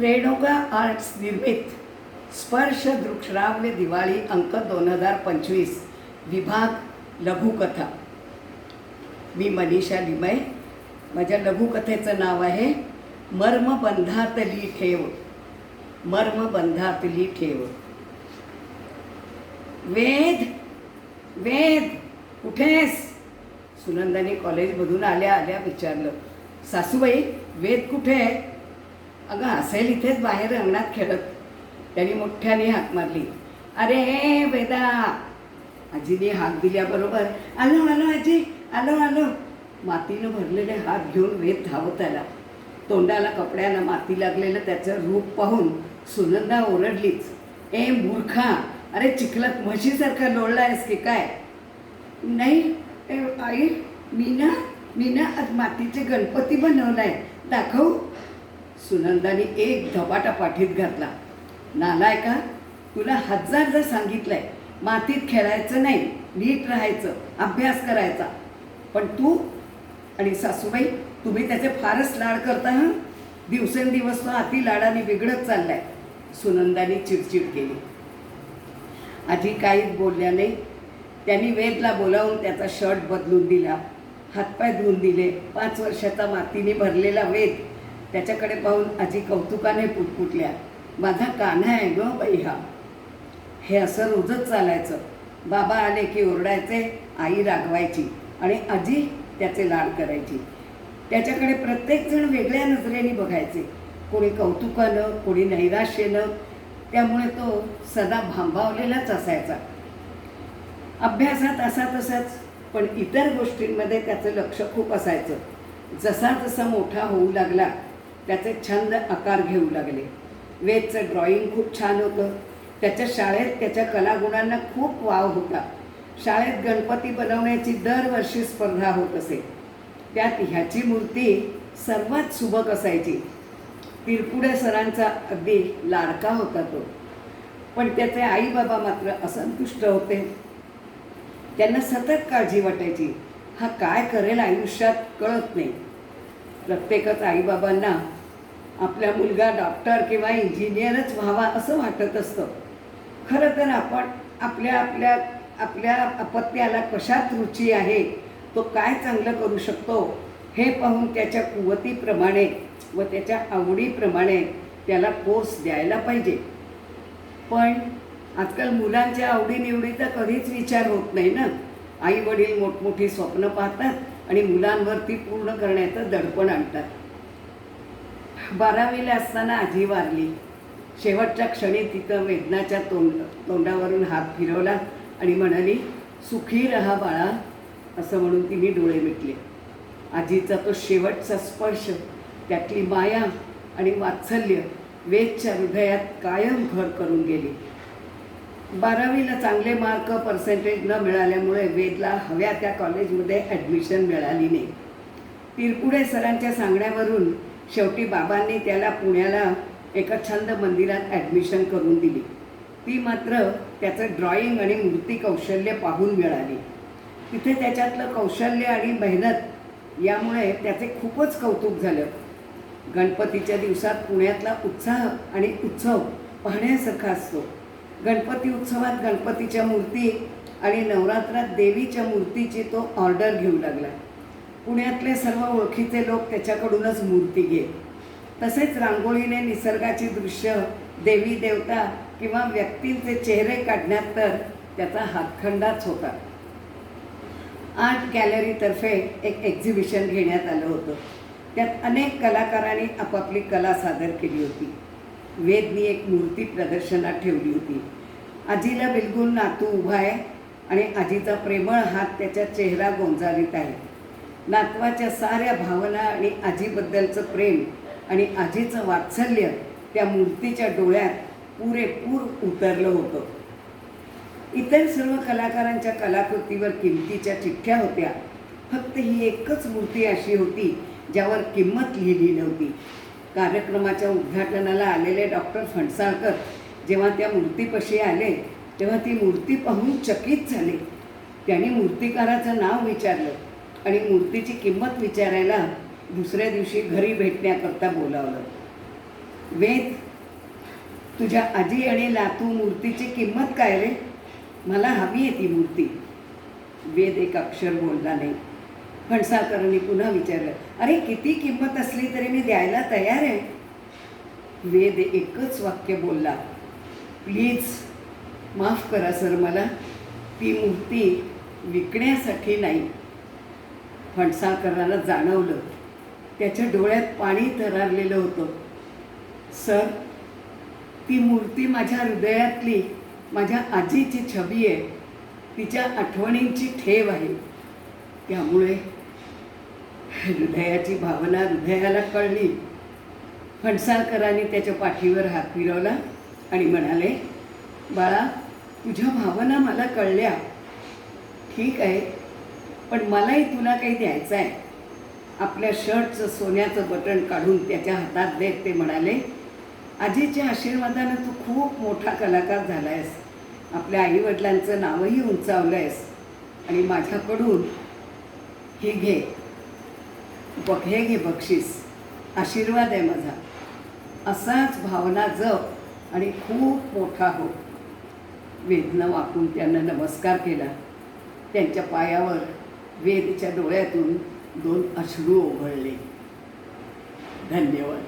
Renuka arts निर्मित. स्पर्श दृक्षराव्य दिवाळी अंक दोन हजार पंचवीस. विभाग लघुकथा. मी मनीषा लिमय. माझ्या लघुकथेचं नाव आहे मर्मबंधातली ठेव. मर्मबंधातली ठेव. वेद वेद कुठेस? सुनंदाने कॉलेजमधून आल्या आल्या विचारलं. सासूबाई वेद कुठे? आहे अगं असेल इथेच बाहेर अंगणात खेळत. त्यांनी मोठ्याने हाक मारली. अरे वेदा. आजीने हाक दिल्याबरोबर आलो आलो आजी आलो आलो. मातीनं भरलेले हात घेऊन वेद धावत आला. तोंडाला कपड्यानं माती लागलेलं त्याचं रूप पाहून सुनंदा ओरडलीच. ए मूर्खा अरे चिखलात म्हशीसारखा लोळला आहेस की काय? नाही आई मी ना मी ना आज मातीचे गणपती बनवलाय. दाखवू. सुनंदाने एक धपाटा पाठीत घातला. नालाय का? तुला हजारदा सांगितलंय मातीत खेळायचं नाही नीट राहायचं अभ्यास करायचा. पण तू आणि सासूबाई तुम्ही त्याचे फारच लाड करता हं? दिवसेंदिवस तो अति लाडाने बिघडत चाललाय. सुनंदाने चिडचिड केली. आधी काहीच बोलल्या नाही. त्यांनी वेदला बोलावून त्याचा शर्ट बदलून दिला. हातपाय धुवून दिले. पाच वर्षाचा मातीने भरलेला वेद. त्याच्याकडे पाहून आजी कौतुकाने पुटपुटल्या माझा कान्हा आहे ग बाई हा. हे असं रोजच चालायचं. बाबा आले की ओरडायचे आई रागवायची आणि आजी त्याचे लाड करायची. त्याच्याकडे प्रत्येकजण वेगळ्या नजरेने बघायचे. कोणी कौतुकानं कोणी नैराश्यानं. त्यामुळे तो सदा भांबावलेलाच असायचा. अभ्यासात असा तसाच पण इतर गोष्टींमध्ये त्याचं लक्ष खूप असायचं. जसा जसा मोठा होऊ लागला त्याचे छंद आकार घेऊ लागले. वेदचं ड्रॉइंग खूप छान होतं. त्याच्या शाळेत त्याच्या कलागुणांना खूप वाव होता. शाळेत गणपती बनवण्याची दरवर्षी स्पर्धा होत असे. त्यात ह्याची मूर्ती सर्वात सुबक असायची. तिरपुडे सरांचा अगदी लाडका होता तो. पण त्याचे आई बाबा मात्र असंतुष्ट होते. त्यांना सतत काळजी वाटायची. हा काय करेल आयुष्यात कळत नाही. प्रत्येकच आईबाबांना आपला मुलगा डॉक्टर किंवा इंजिनियरच व्हावा असं वाटत असतं. खरं तर आपण आपल्या आपल्या आपल्या अपत्याला कशात रुची आहे तो काय चांगलं करू शकतो हे पाहून त्याच्या कुवतीप्रमाणे व त्याच्या आवडीप्रमाणे त्याला कोर्स द्यायला पाहिजे. पण आजकाल मुलांच्या आवडीनिवडीचा कधीच विचार होत नाही ना. आई वडील मोठमोठी स्वप्न पाहतात आणि मुलांवर ती पूर्ण करण्याचं दडपण आणतात. बारावीला असताना आजी वारली. शेवटच्या क्षणी तिथं वेदनाच्या तोंड तोंडावरून हात फिरवला आणि म्हणाली सुखी रहा बाळा असं म्हणून तिने डोळे मिटले. आजीचा तो शेवटचा स्पर्श त्यातली माया आणि वात्सल्य वेदच्या हृदयात कायम घर करून गेली. बारावीला चांगले मार्क पर्सेंटेज न मिळाल्यामुळे वेदला हव्या त्या कॉलेजमध्ये ॲडमिशन मिळाली नाही. तिरपुडे सरांच्या सांगण्यावरून शेवटी बाबांनी त्याला पुण्याला एका छंद मंदिरात ॲडमिशन करून दिली. ती मात्र त्याचं ड्रॉइंग आणि मूर्ती कौशल्य पाहून मिळाली. तिथे त्याच्यातलं कौशल्य आणि मेहनत यामुळे त्याचे खूपच कौतुक झालं. गणपतीच्या दिवसात पुण्यातला उत्साह आणि उत्सव पाहण्यासारखा असतो. गणपती उत्सवात गणपतीच्या मूर्ती आणि नवरात्रात देवीच्या मूर्तीची तो ऑर्डर घेऊ लागला. पुण्यातले सर्व ओळखीचे लोक त्याच्याकडूनच मूर्ती घेत. तसेच रांगोळीने निसर्गाची दृश्य देवी देवता किंवा व्यक्तींचे चेहरे काढण्यात तर त्याचा हातखंडाच होता. आर्ट गॅलरीतर्फे एक एक्झिबिशन घेण्यात आलं होतं. त्यात अनेक कलाकारांनी आपापली कला सादर केली होती. वेदनी एक मूर्ती प्रदर्शनात ठेवली होती. आजीला बिलगुल नातू उभा आहे आणि आजीचा प्रेमळ हात त्याच्या चेहरा गोंजारीत आहे. नातवाच्या साऱ्या भावना आणि आजीबद्दलचं प्रेम आणि आजीचं वात्सल्य त्या मूर्तीच्या डोळ्यात पुरेपूर उतरलं होतं. इतर सर्व कलाकारांच्या कलाकृतीवर किमतीच्या चिठ्ठ्या होत्या. फक्त ही एकच मूर्ती अशी होती ज्यावर किंमत लिहिली नव्हती कार्यक्रमाच्या उद्घाटनाला आलेले डॉक्टर फणसाळकर जेव्हा त्या मूर्तीपाशी आले तेव्हा ती मूर्ती पाहून चकित झाले. त्यांनी मूर्तिकाराचं नाव विचारलं आणि मूर्तीची किंमत विचारायला दुसऱ्या दिवशी घरी भेटण्याकरता बोलावलं. वेद तुझ्या आजी आणि लातू मूर्तीची किंमत काय रे? मला हवी आहे ती मूर्ती. वेद एक अक्षर बोलला नाही. फणसाकरांनी पुन्हा विचारलं अरे किती किंमत असली तरी मी द्यायला तयार आहे. वेद एकच वाक्य बोलला प्लीज माफ करा सर मला ती मूर्ती विकण्यासाठी नाही. फणसाकराला जाणवलं त्याच्या डोळ्यात पाणी तरारलेलं होतं. सर ती मूर्ती माझ्या हृदयातली माझ्या आजीची छबी आहे तिच्या आठवणींची ठेव आहे. त्यामुळे हृदयाची भावना हृदयाला कळली. फणसाळकरांनी त्याच्या पाठीवर हात फिरवला आणि म्हणाले बाळा तुझ्या भावना मला कळल्या. ठीक आहे पण मलाही तुला काही द्यायचं आहे आपल्या शर्टचं सोन्याचं बटन काढून त्याच्या हातात देत ते म्हणाले आजीच्या आशीर्वादानं तू खूप मोठा कलाकार झाला आहेस आपल्या आईवडिलांचं नावही उंचावलं आहेस आणि माझ्याकडून हे घे. बघ हे घे बक्षीस. आशीर्वाद आहे माझा. असाच भावना जप आणि खूप मोठा हो. वेदनं वाकून त्यांना नमस्कार केला. त्यांच्या पायावर वेदच्या डोळ्यातून दोन अश्रू ओघळले. धन्यवाद.